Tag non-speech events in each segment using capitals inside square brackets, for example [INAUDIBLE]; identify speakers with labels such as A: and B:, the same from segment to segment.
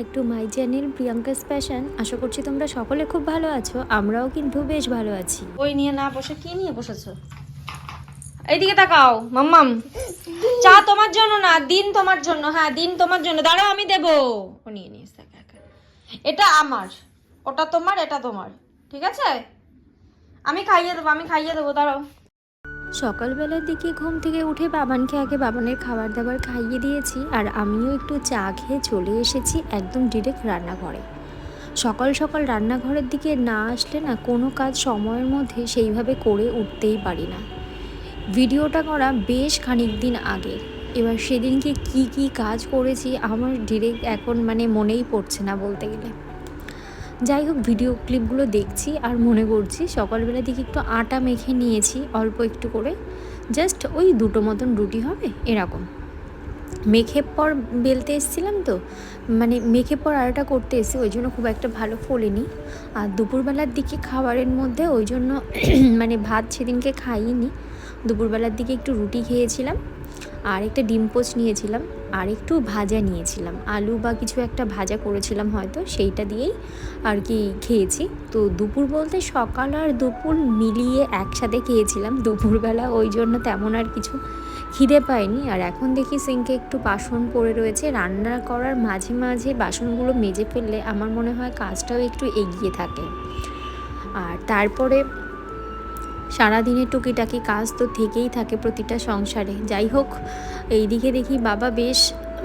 A: Back to my channel Priyanka's passion আশা করছি তোমরা সকলে খুব ভালো আছো, আমরাও কিন্তু বেশ ভালো আছি।
B: বই নিয়ে না বসে, কি নিয়ে বসেছো? এইদিকে তাকাও, মাম্মাম। চা তোমার জন্য না, দিন তোমার জন্য হ্যাঁ দিন তোমার জন্য। দাঁড়াও, আমি দেবো। ও নিয়ে একা। এটা আমার। ওটা তোমার, এটা তোমার। ঠিক আছে? আমি খাইয়ে দেবো, আমি খাইয়ে দেবো, দাঁড়াও।
A: সকালবেলার দিকে ঘুম থেকে উঠে বাবানকে আগে বাবানের খাবার দাবার খাইয়ে দিয়েছি আর আমিও একটু চা খেয়ে চলে এসেছি একদম ডিরেক্ট রান্নাঘরে। সকাল সকাল রান্নাঘরের দিকে না আসলে না কোনো কাজ সময়ের মধ্যে সেইভাবে করে উঠতেই পারি না। ভিডিওটা করা বেশ খানিক দিন আগে। এবার সেদিনকে কি কি কাজ করেছি আমার ডিরেক্ট এখন মানে মনেই পড়ছে না বলতে গেলে। যাই হোক ভিডিও ক্লিপগুলো দেখছি আর মনে করছি সকালবেলা দিকে একটু আটা মেখে নিয়েছি, অল্প একটু করে। জাস্ট ওই দুটো মতন রুটি হবে, এরকম। মেখে পর বেলতে এসেছিলাম তো মানে মেখে পর আটাটা করতে এসে ওই জন্য খুব একটা ভালো ফোলেনি। আর দুপুরবেলার দিকে খাবারের মধ্যে ওই জন্য [CLEARS THROAT] মানে ভাত সেদিনকে খাইনি। দুপুরবেলার দিকে একটু রুটি খেয়েছিলাম। আর একটা ডিম পোস্ট নিয়েছিলাম আর একটু ভাজা নিয়েছিলাম। আলু বা কিছু একটা ভাজা করেছিলাম হয়তো, সেইটা দিয়েই আর কি খেয়েছি। তো দুপুর বলতে সকাল আর দুপুর মিলিয়ে একসাথে খেয়েছিলাম। দুপুরবেলা ওই জন্য তেমন আর কিছু খিদে পাইনি। আর এখন দেখি সিঙ্কে একটু বাসন পড়ে রয়েছে। রান্না করার মাঝে মাঝে বাসনগুলো মেজে ফেললে আমার মনে হয় কাজটাও একটু এগিয়ে থাকে। আর তারপরে সারাদিনের টুকিটাকি কাজ তো থেকেই থাকে প্রতিটা সংসারে। যাই হোক, এইদিকে দেখি বাবা বেশ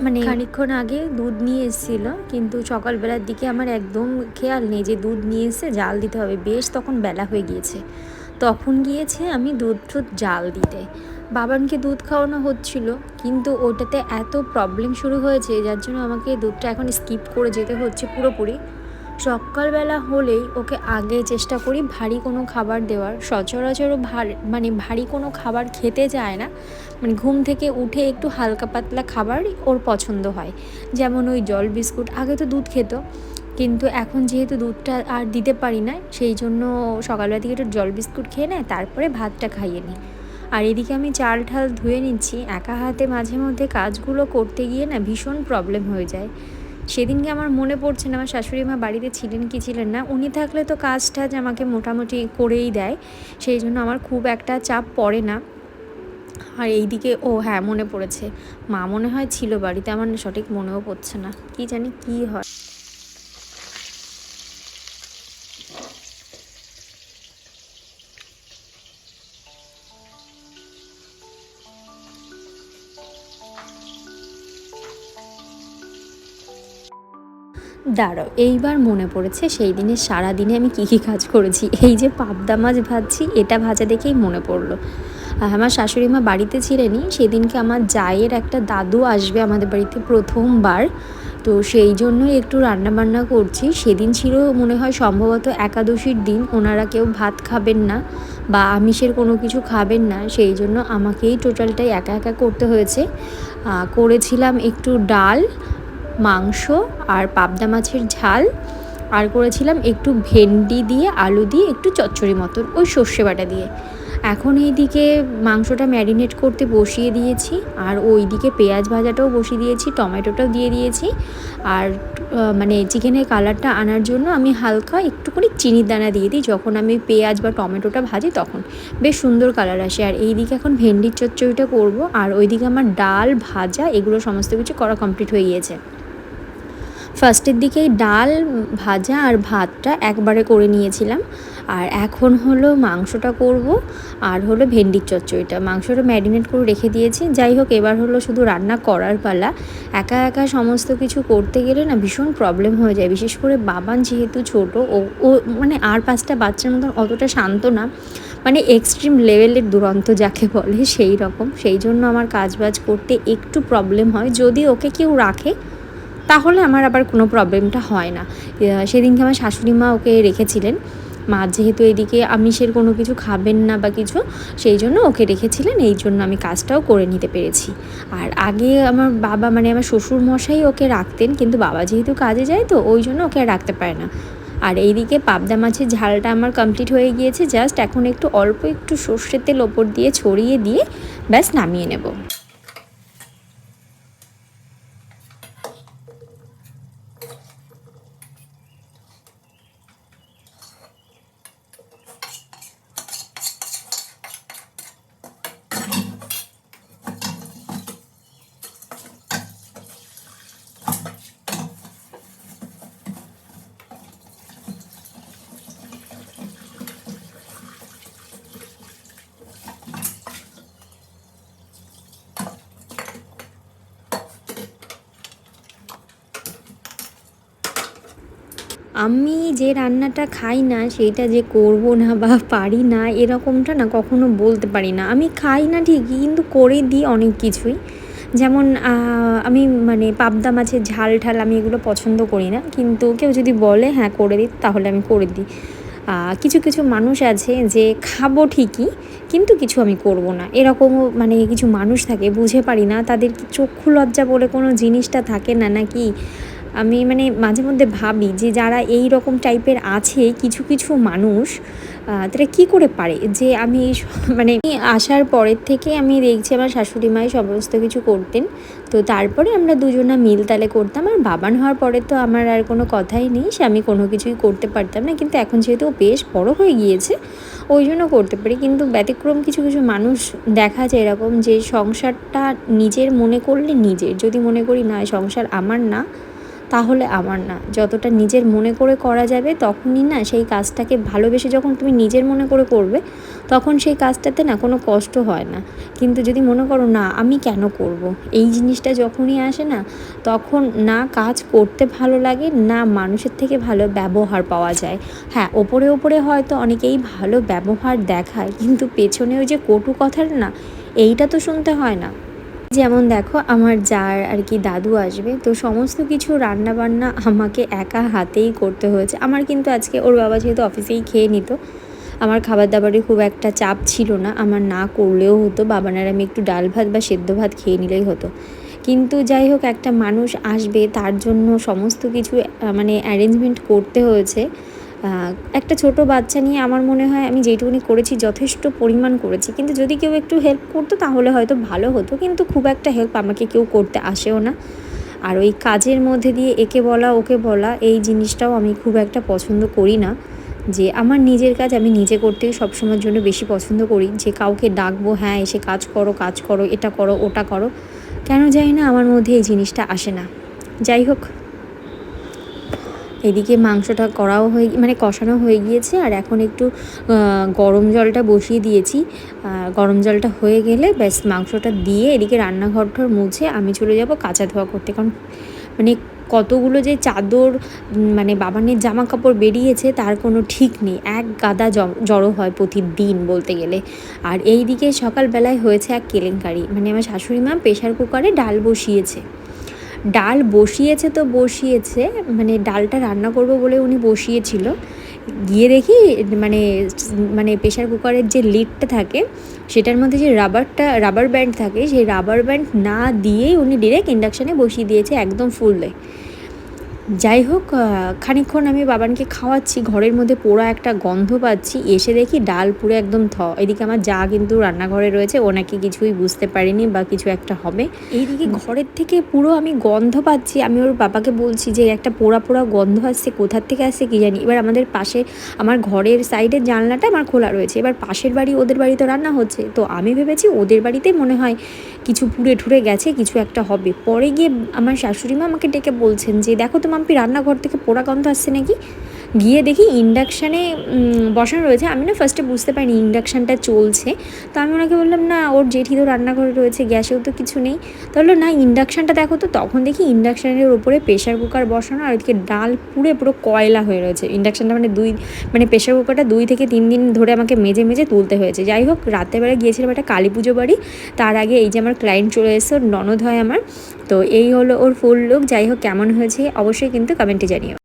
A: মানে খানিকক্ষণ আগে দুধ নিয়ে এসেছিল, কিন্তু সকালবেলার দিকে আমার একদম খেয়াল নেই যে দুধ নিয়ে এসে জাল দিতে হবে। বেশ তখন বেলা হয়ে গিয়েছে। তখন গিয়েছে আমি দুধ টুধ জাল দিতে। বাবানকে দুধ খাওয়ানো হচ্ছিল, কিন্তু ওটাতে এত প্রবলেম শুরু হয়েছে, যার জন্য আমাকে দুধটা এখন স্কিপ করে যেতে হচ্ছে পুরোপুরি। সকালবেলা হলেই ওকে আগে চেষ্টা করি ভারী কোনো খাবার দেওয়ার। সচরাচরও ভার মানে ভারী কোনো খাবার খেতে যায় না। মানে ঘুম থেকে উঠে একটু হালকা পাতলা খাবার ওর পছন্দ হয়। যেমন ওই জল বিস্কুট, আগে তো দুধ খেত। কিন্তু এখন যেহেতু দুধটা আর দিতে পারি না, সেই জন্য সকালবেলা থেকে একটু জল বিস্কুট খেয়ে নেয়, তারপরে ভাতটা খাইয়ে নিই। আর এদিকে আমি চাল ঠাল ধুয়ে নিচ্ছি। একা হাতে মাঝে মধ্যে কাজগুলো করতে গিয়ে না ভীষণ প্রবলেম হয়ে যায়। সেদিনকে আমার মনে পড়ছে না, আমার শাশুড়ি মা বাড়িতে ছিলেন কি ছিলেন না, উনি থাকলে তো কাজ টাজ আমাকে মোটামুটি করেই দেয়, সেই জন্য আমার খুব একটা চাপ পড়ে না। আর এইদিকে, ও হ্যাঁ মনে পড়েছে। মা মনে হয় ছিল বাড়িতে, আমার সঠিক মনেও পড়ছে না। কি জানি কি হয়। দাঁড়াও, এইবার মনে পড়েছে সেই দিনে সারা দিনে আমি কী কী কাজ করেছি। এই যে পাবদা মাছ ভাজছি, এটা ভাজা দেখেই মনে পড়ল। আমার শাশুড়ি মা বাড়িতে ছিলেনই, সেদিনকে আমার জায়ের একটা দাদু আসবে আমাদের বাড়িতে প্রথমবার। তো সেই জন্যই একটু রান্না বান্না করছি। সেদিন ছিল মনে হয় সম্ভবত একাদশীর দিন, ওনারা কেউ ভাত খাবেন না বা আমিষের কোনো কিছু খাবেন না, সেই জন্য আমাকেই টোটালটাই একা একা করতে হয়েছে। করেছিলাম একটু ডাল মাংস আর পাবদা মাছের ঝাল। আর করেছিলাম একটু ভেন্ডি দিয়ে, আলু দিয়ে, একটু চচ্চড়ি মতন ওই সর্ষে বাটা দিয়ে। এখন এইদিকে মাংসটা ম্যারিনেট করতে বসিয়ে দিয়েছি, আর ওইদিকে পেঁয়াজ ভাজাটাও বসিয়ে দিয়েছি, টমেটোটাও দিয়ে দিয়েছি। আর মানে চিকেনের কালারটা আনার জন্য আমি হালকা একটুখানি চিনির দানা দিয়ে দিই, যখন আমি পেঁয়াজ বা টমেটোটা ভাজি তখন। বেশ সুন্দর কালার আসে। আর এইদিকে এখন ভেন্ডির চচ্চড়িটা করব, আর ওইদিকে আমার ডাল, ভাজা, এগুলো সমস্ত কিছু করা কমপ্লিট হয়ে গিয়েছে। ফার্স্টের দিকেই ডাল, ভাজা আর ভাতটা একবারে করে নিয়েছিলাম। আর এখন হলো মাংসটা করব আর হলো ভেন্ডির চচ্চড়িটা। মাংসটা ম্যারিনেট করে রেখে দিয়েছি। যাই হোক, এবার হলো শুধু রান্না করার পালা। একা একা সমস্ত কিছু করতে গেলে না ভীষণ প্রবলেম হয়ে যায়। বিশেষ করে বাবান যেহেতু ছোট, ও ও মানে আর পাঁচটা বাচ্চার মতন অতটা শান্ত না। মানে এক্সট্রিম লেভেলের দুরন্ত যাকে বলে, সেই রকম। সেই জন্য আমার কাজবাজ করতে একটু প্রবলেম হয়। যদি ওকে কেউ রাখে তাহলে আমার আবার কোনো প্রবলেমটা হয় না। সেদিনকে আমার শাশুড়ি মা ওকে রেখেছিলেন। মা যেহেতু এদিকে আমিষের কোনো কিছু খাবেন না বা কিছু, সেই জন্য ওকে রেখেছিলেন। এই জন্য আমি কাজটাও করে নিতে পেরেছি। আর আগে আমার বাবা মানে আমার শ্বশুর মশাই ওকে রাখতেন, কিন্তু বাবা যেহেতু কাজে যায় তো, ওই জন্য ওকে আর রাখতে পারে না। আর এইদিকে পাবদা মাছের ঝালটা আমার কমপ্লিট হয়ে গিয়েছে জাস্ট এখন একটু অল্প একটু সর্ষের তেল ওপর দিয়ে ছড়িয়ে দিয়ে ব্যাস নামিয়ে নেব। আমি যে রান্নাটা খাই না, সেইটা যে করব না বা পারি না, এরকমটা না কখনো বলতে পারি না। আমি খাই না ঠিকই, কিন্তু করে দিই অনেক কিছুই। যেমন আমি মানে পাবদা মাছের ঝাল ঠাল আমি এগুলো পছন্দ করি না, কিন্তু কেউ যদি বলে হ্যাঁ করে দিই তাহলে আমি করে দিই। কিছু কিছু মানুষ আছে যে খাব ঠিকই, কিন্তু কিছু আমি করব না। এরকমও মানে কিছু মানুষ থাকে, বুঝে পারি না, তাদের চক্ষু লজ্জা বলে কোনো জিনিসটা থাকে না নাকি? আমি মানে মাঝে মধ্যে ভাবি যে যারা এই রকম টাইপের আছে কিছু কিছু মানুষ তারা কি করে পারে? যে আমি মানে আসার পরের থেকে আমি দেখছি আমার শাশুড়ি মাই সমস্ত কিছু করতেন। তো তারপরে আমরা দুজনা মিল তালে করতাম আর বাবান হওয়ার পরে তো আমার আর কোনো কথাই নেই। সে আমি কোনো কিছুই করতে পারতাম না। কিন্তু এখন যেহেতু বেশ বড় হয়ে গিয়েছে, ওই জন্য করতে পারি। কিন্তু ব্যতিক্রম কিছু কিছু মানুষ দেখা যায় এরকম যে সংসারটা নিজের মনে করলে নিজের। যদি মনে করি না, সংসার আমার না তাহলে আমার না। যতটা নিজের মনে করে করা যাবে তখনই না সেই কাজটাকে ভালোবেসে যখন তুমি নিজের মনে করে করবে, তখন সেই কাজটাতে না কোনো কষ্ট হয় না। কিন্তু যদি মনে করো, না, আমি কেন করব। এই জিনিসটা যখনই আসে না, তখন না কাজ করতে ভালো লাগে, না মানুষের থেকে ভালো ব্যবহার পাওয়া যায়। হ্যাঁ ওপরে ওপরে হয়তো অনেকেই ভালো ব্যবহার দেখায়, কিন্তু পেছনে ওই যে কটু কথার না, এইটা তো শুনতে হয় না। যেমন দেখো, আমার যার আর কি দাদু আসবে, তো সমস্ত কিছু রান্না বান্না আমাকে একা হাতেই করতে হয়েছে। আমার কিন্তু আজকে ওর বাবা যেহেতু অফিসেই খেয়ে নিত, আমার খাবার দাবারে খুব একটা চাপ ছিল না, আমার না করলেও হতো, বাবানার আমি একটু ডাল ভাত বা সেদ্ধ ভাত খেয়ে নিলেই হতো। কিন্তু যাই হোক, একটা মানুষ আসবে, তার জন্য সমস্ত কিছু মানে অ্যারেঞ্জমেন্ট করতে হয়েছে। একটা ছোট বাচ্চা নিয়ে আমার মনে হয় আমি যেটুকুনি করেছি যথেষ্ট পরিমাণ করেছি। কিন্তু যদি কেউ একটু হেল্প করতো তাহলে হয়তো ভালো হতো। কিন্তু খুব একটা হেল্প আমাকে কেউ করতে আসেও না। আর ওই কাজের মধ্যে দিয়ে একে বলা, ওকে বলা, এই জিনিসটাও আমি খুব একটা পছন্দ করি না। যে আমার নিজের কাজ আমি নিজে করতেই সবসময়ের জন্য বেশি পছন্দ করি। যে কাউকে ডাকবো হ্যাঁ এসে কাজ করো কাজ করো, এটা করো, ওটা করো। কেন জানি না আমার মধ্যে এই জিনিসটা আসে না। যাই হোক এদিকে মাংসটা করাও হয়ে মানে কষানো হয়ে গিয়েছে, আর এখন একটু গরম জলটা বসিয়ে দিয়েছি। গরম জলটা হয়ে গেলে ব্যাস মাংসটা দিয়ে এদিকে রান্নাঘরটার মুছে আমি চলে যাব কাঁচা ধোয়া করতে। কারণ মানে কতগুলো যে চাদর মানে বাবানের জামা কাপড় বেরিয়েছে তার কোনো ঠিক নেই। এক গাদা জড়ো হয় প্রতিদিন বলতে গেলে। আর এই দিকে সকালবেলায় হয়েছে এক কেলেঙ্কারি। মানে আমার শাশুড়ি মা প্রেশার কুকারে ডাল বসিয়েছে। ডাল বসিয়েছে তো বসিয়েছে মানে ডালটা রান্না করব বলে উনি বসিয়েছিল। গিয়ে দেখি মানে মানে প্রেশার কুকারের যে লিডটা থাকে, সেটার মধ্যে যে রাবারটা রাবার ব্যান্ড থাকে, সেই রাবার ব্যান্ড না দিয়েই উনি ডিরেক্ট ইন্ডাকশানে বসিয়ে দিয়েছে একদম ফুল ফুললে যাই হোক আহ, খানিকক্ষণ আমি বাবানকে খাওয়াচ্ছি ঘরের মধ্যে পোড়া একটা গন্ধ পাচ্ছি এসে দেখি ডাল পুরো একদম থ এদিকে আমার যা কিন্তু রান্নাঘরে রয়েছে ও নাকি কিছুই বুঝতে পারিনি বা কিছু একটা হবে। এইদিকে ঘরের থেকে পুরো আমি গন্ধ পাচ্ছি আমি ওর বাবাকে বলছি যে একটা পোড়া পোড়া গন্ধ আসছে কোথার থেকে আসছে কি জানি? এবার আমাদের পাশে আমার ঘরের সাইডের জানলাটা আমার খোলা রয়েছে এবার পাশের বাড়ি ওদের বাড়িতে রান্না হচ্ছে তো আমি ভেবেছি ওদের বাড়িতে মনে হয় কিছু পুড়ে ঠুরে গেছে, কিছু একটা হবে। পরে গিয়ে আমার শাশুড়ি মা আমাকে ডেকে বলছেন যে, দেখো তো মাম্পি, রান্নাঘর থেকে পোড়া গন্ধ আসছে নাকি? গিয়ে দেখি ইন্ডাকশানে বসানো রয়েছে। আমি না ফার্স্টে বুঝতে পারিনি ইন্ডাকশানটা চলছে। তো আমি ওনাকে বললাম, না, ওর জেঠি তো রান্নাঘরে রয়েছে, গ্যাসেও তো কিছু নেই। তাহলে না ইন্ডাকশানটা দেখো তো। তখন দেখি ইন্ডাকশানের ওপরে প্রেশার কুকার বসানো, আর ওদিকে ডাল পুড়ে পুরো কয়লা হয়ে রয়েছে। ইন্ডাকশানটা মানে দুই মানে প্রেশার কুকারটা দুই থেকে তিন দিন ধরে আমাকে মেজে মেজে তুলতে হয়েছে। যাই হোক রাতেরবেলা গিয়েছিলাম একটা কালী পুজো বাড়ি। তার আগে এই যে আমার ক্লায়েন্ট চলে এসেছে, ওর ননদ হয় আমার। তো এই হলো ওর ফুল লুক যাই হোক, কেমন হয়েছে অবশ্যই কিন্তু কমেন্টে জানিও।